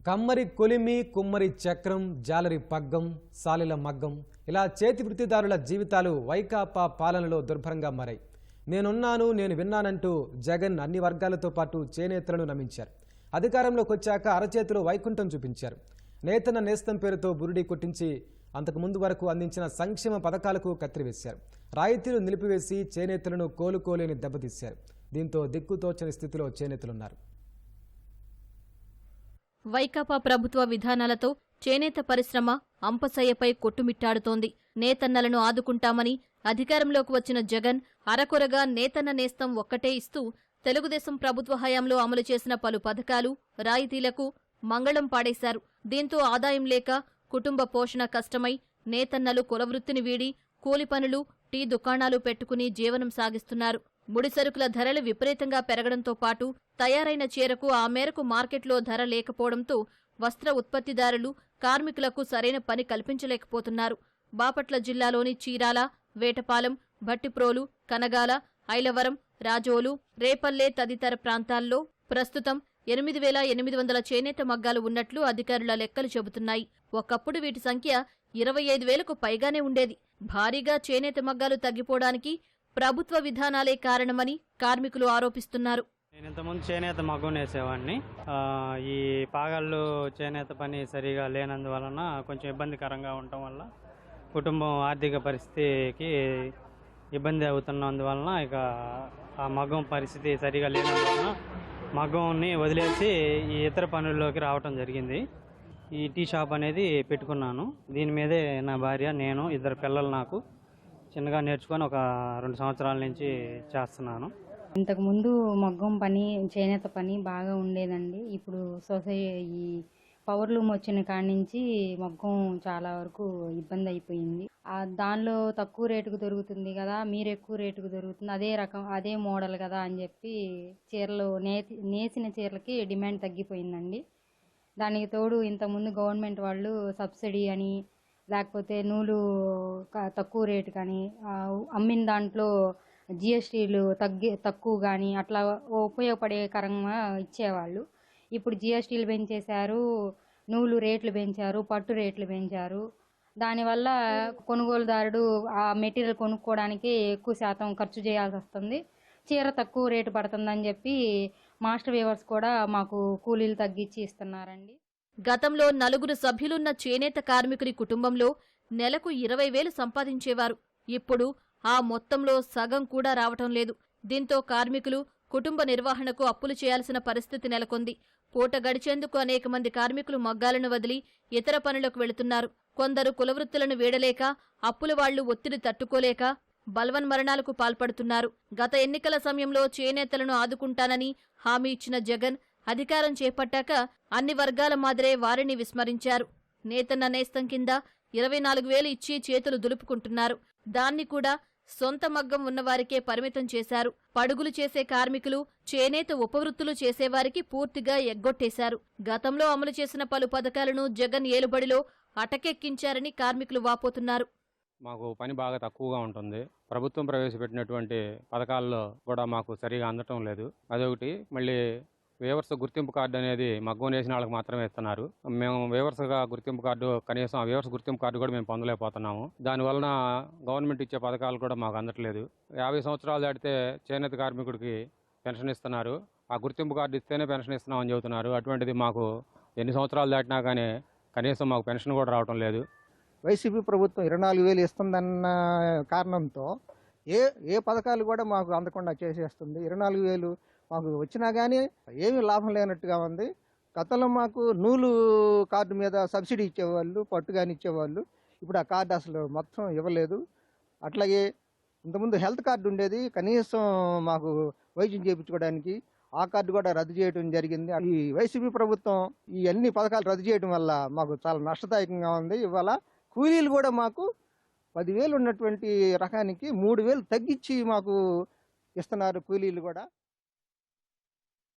కమ్మరి కొలిమి కుమ్మరి చక్రం జాలరి పగ్గం సాలిల మగ్గం ఇలా చేతి వృత్తిదారుల జీవితాలు వైకాపా పాలనలో దుర్భరంగా మారాయి. నేనున్నాను నేను విన్నానంటూ జగన్ అన్ని వర్గాలతో పాటు చేనేతలను నమ్మించారు అధికారంలోకి వచ్చాక అరచేతిలో వైకుంఠం చూపించారు. నేతన నేస్తం పేరుతో బురుడి కొట్టించి అంతకు ముందు వరకు అందించిన సంక్షేమ పథకాలకు కత్తిరివేశారు. రాయితీలు నిలిపివేసి చేనేతలను కోలుకోలేని దెబ్బతీశారు. దీంతో దిక్కుతోచని స్థితిలో చేనేతలున్నారు. వైకాపా ప్రభుత్వ విధానాలతో చేనేత పరిశ్రమ అంపసయ్యపై కొట్టుమిట్టాడుతోంది. నేతన్నలను ఆదుకుంటామని అధికారంలోకి వచ్చిన జగన్ అరకొరగా నేతన్న నేస్తం ఒక్కటే ఇస్తూ తెలుగుదేశం ప్రభుత్వ హయాంలో అమలు చేసిన పలు పథకాలు రాయితీలకు మంగళం పాడేశారు. దీంతో ఆదాయం లేక కుటుంబ పోషణ కష్టమై నేతన్నలు కులవృత్తిని వీడి కూలి పనులు టీ దుకాణాలు పెట్టుకుని జీవనం సాగిస్తున్నారు. ముడిసరుకుల ధరలు విపరీతంగా పెరగడంతో పాటు తయారైన చీరకు ఆ మేరకు మార్కెట్లో ధర లేకపోవడంతో వస్త్ర ఉత్పత్తిదారులు కార్మికులకు సరైన పని కల్పించలేకపోతున్నారు. బాపట్ల జిల్లాలోని చీరాల వేటపాలెం భట్టిప్రోలు కనగాల ఐలవరం రాజోలు రేపల్లె తదితర ప్రాంతాల్లో ప్రస్తుతం ఎనిమిది వేల ఎనిమిది వందల చేనేత మగ్గాలు ఉన్నట్లు అధికారుల లెక్కలు చెబుతున్నాయి. ఒకప్పుడు వీటి సంఖ్య ఇరవై ఐదు వేలకు పైగానే ఉండేది. భారీగా చేనేత మగ్గాలు తగ్గిపోవడానికి ప్రభుత్వ విధానాలే కారణమని కార్మికులు ఆరోపిస్తున్నారు. నేను ఇంతకుముందు చేనేత మగ్గం వేసేవాడిని. ఈ పాగాళ్ళు చేనేత పని సరిగా లేనందువలన కొంచెం ఇబ్బందికరంగా ఉండటం వల్ల కుటుంబం ఆర్థిక పరిస్థితికి ఇబ్బంది అవుతున్నందువలన ఇక ఆ మగ్గం పరిస్థితి సరిగా లేనందువలన మగ్గంని వదిలేసి ఈ ఇతర పనుల్లోకి రావటం జరిగింది. ఈ టీ షాప్ అనేది పెట్టుకున్నాను. దీని మీదే నా భార్య నేను ఇద్దరు పిల్లలు నాకు. చిన్నగా నేర్చుకొని ఒక రెండు సంవత్సరాల నుంచి చేస్తున్నాను. ఇంతకుముందు మగ్గం పని చేనేత పని బాగా ఉండేదండి. ఇప్పుడు సొసై ఈ పవర్ లూమ్ వచ్చిన కాడి నుంచి మగ్గం చాలా వరకు ఇబ్బంది అయిపోయింది. దానిలో తక్కువ రేటుకు దొరుకుతుంది కదా మీరు ఎక్కువ రేటుకు దొరుకుతుంది అదే రకం అదే మోడల్ కదా అని చెప్పి చీరలు నేసి నేసిన చీరలకి డిమాండ్ తగ్గిపోయిందండి. దానికి తోడు ఇంతకుముందు గవర్నమెంట్ వాళ్ళు సబ్సిడీ అని లేకపోతే నూలు తక్కువ రేటు కానీ అమ్మిన దాంట్లో జిఎస్టీలు తగ్గి తక్కువ కానీ అట్లా ఉపయోగపడే కరంగా ఇచ్చేవాళ్ళు. ఇప్పుడు జిఎస్టీలు పెంచేశారు నూలు రేట్లు పెంచారు పట్టు రేట్లు పెంచారు. దానివల్ల కొనుగోలుదారుడు ఆ మెటీరియల్ కొనుక్కోవడానికి ఎక్కువ శాతం ఖర్చు చేయాల్సి వస్తుంది. చీర తక్కువ రేటు పడుతుందని చెప్పి మాస్టర్ వీవర్స్ కూడా మాకు కూలీలు తగ్గించి ఇస్తున్నారండి. గతంలో నలుగురు సభ్యులున్న చేనేత కార్మికుని కుటుంబంలో నెలకు ఇరవై వేలు సంపాదించేవారు. ఇప్పుడు ఆ మొత్తంలో సగం కూడా రావటం లేదు. దీంతో కార్మికులు కుటుంబ నిర్వహణకు అప్పులు చేయాల్సిన పరిస్థితి నెలకొంది. పూట గడిచేందుకు అనేక మంది కార్మికులు మగ్గాలను వదిలి ఇతర పనులకు వెళుతున్నారు. కొందరు కులవృత్తులను వీడలేక అప్పుల వాళ్ళు ఒత్తిడి తట్టుకోలేక బల్వన్ మరణాలకు పాల్పడుతున్నారు. గత ఎన్నికల సమయంలో చేనేతలను ఆదుకుంటానని హామీ ఇచ్చిన జగన్ అధికారం చేపట్టాక అన్ని వర్గాల మాదిరే వారిని విస్మరించారు. నేతన్న నేస్తం కింద ఇరవై నాలుగు వేలు ఇచ్చి చేతులు దులుపుకుంటున్నారు. దాన్ని కూడా సొంత మగ్గం ఉన్నవారికే పరిమితం చేశారు. పడుగులు చేసే కార్మికులు చేనేత ఉపవృత్తులు చేసేవారికి పూర్తిగా ఎగ్గొట్టేశారు. గతంలో అమలు చేసిన పలు పథకాలను జగన్ ఏలుబడిలో అటకెక్కించారని కార్మికులు వాపోతున్నారు. మాకు పని బాగా తక్కువగా ఉంటుంది. ప్రభుత్వం ప్రవేశపెట్టినటువంటి పథకాల్లో కూడా మాకు సరిగా అందటం లేదు. అదొకటి. మళ్ళీ వేవర్స్ గుర్తింపు కార్డు అనేది మగ్గం వేసిన వాళ్ళకి మాత్రమే ఇస్తున్నారు. మేము వేవర్స్గా గుర్తింపు కార్డు కనీసం ఆ వేవర్స్ గుర్తింపు కార్డు కూడా మేము పొందలేకపోతున్నాము. దానివలన గవర్నమెంట్ ఇచ్చే పథకాలు కూడా మాకు అందట్లేదు. యాభై సంవత్సరాలు దాటితే చేనేత కార్మికుడికి పెన్షన్ ఇస్తున్నారు. ఆ గుర్తింపు కార్డు ఇస్తేనే పెన్షన్ ఇస్తున్నామని చెబుతున్నారు. అటువంటిది మాకు ఎన్ని సంవత్సరాలు దాటినా కానీ కనీసం మాకు పెన్షన్ కూడా రావటం లేదు. వైసీపీ ప్రభుత్వం ఇరవై నాలుగు వేలు ఇస్తుందన్న కారణంతో ఏ ఏ పథకాలు కూడా మాకు అందకుండా చేసేస్తుంది. ఇరవై నాలుగు వేలు మాకు వచ్చినా కానీ ఏమీ లాభం లేనట్టుగా ఉంది. గతంలో మాకు నూలు కార్డు మీద సబ్సిడీ ఇచ్చేవాళ్ళు పట్టు కానీ ఇచ్చేవాళ్ళు. ఇప్పుడు ఆ కార్డు అసలు మొత్తం ఇవ్వలేదు. అట్లాగే ఇంతకుముందు హెల్త్ కార్డు ఉండేది. కనీసం మాకు వైద్యం చేయించుకోవడానికి ఆ కార్డు కూడా రద్దు చేయడం జరిగింది. ఈ వైసీపీ ప్రభుత్వం ఈ అన్ని పథకాలు రద్దు చేయడం వల్ల మాకు చాలా నష్టదాయకంగా ఉంది. ఇవాళ కూలీలు కూడా మాకు పదివేలు ఉన్నటువంటి రకానికి మూడు వేలు తగ్గించి మాకు ఇస్తున్నారు కూలీలు కూడా.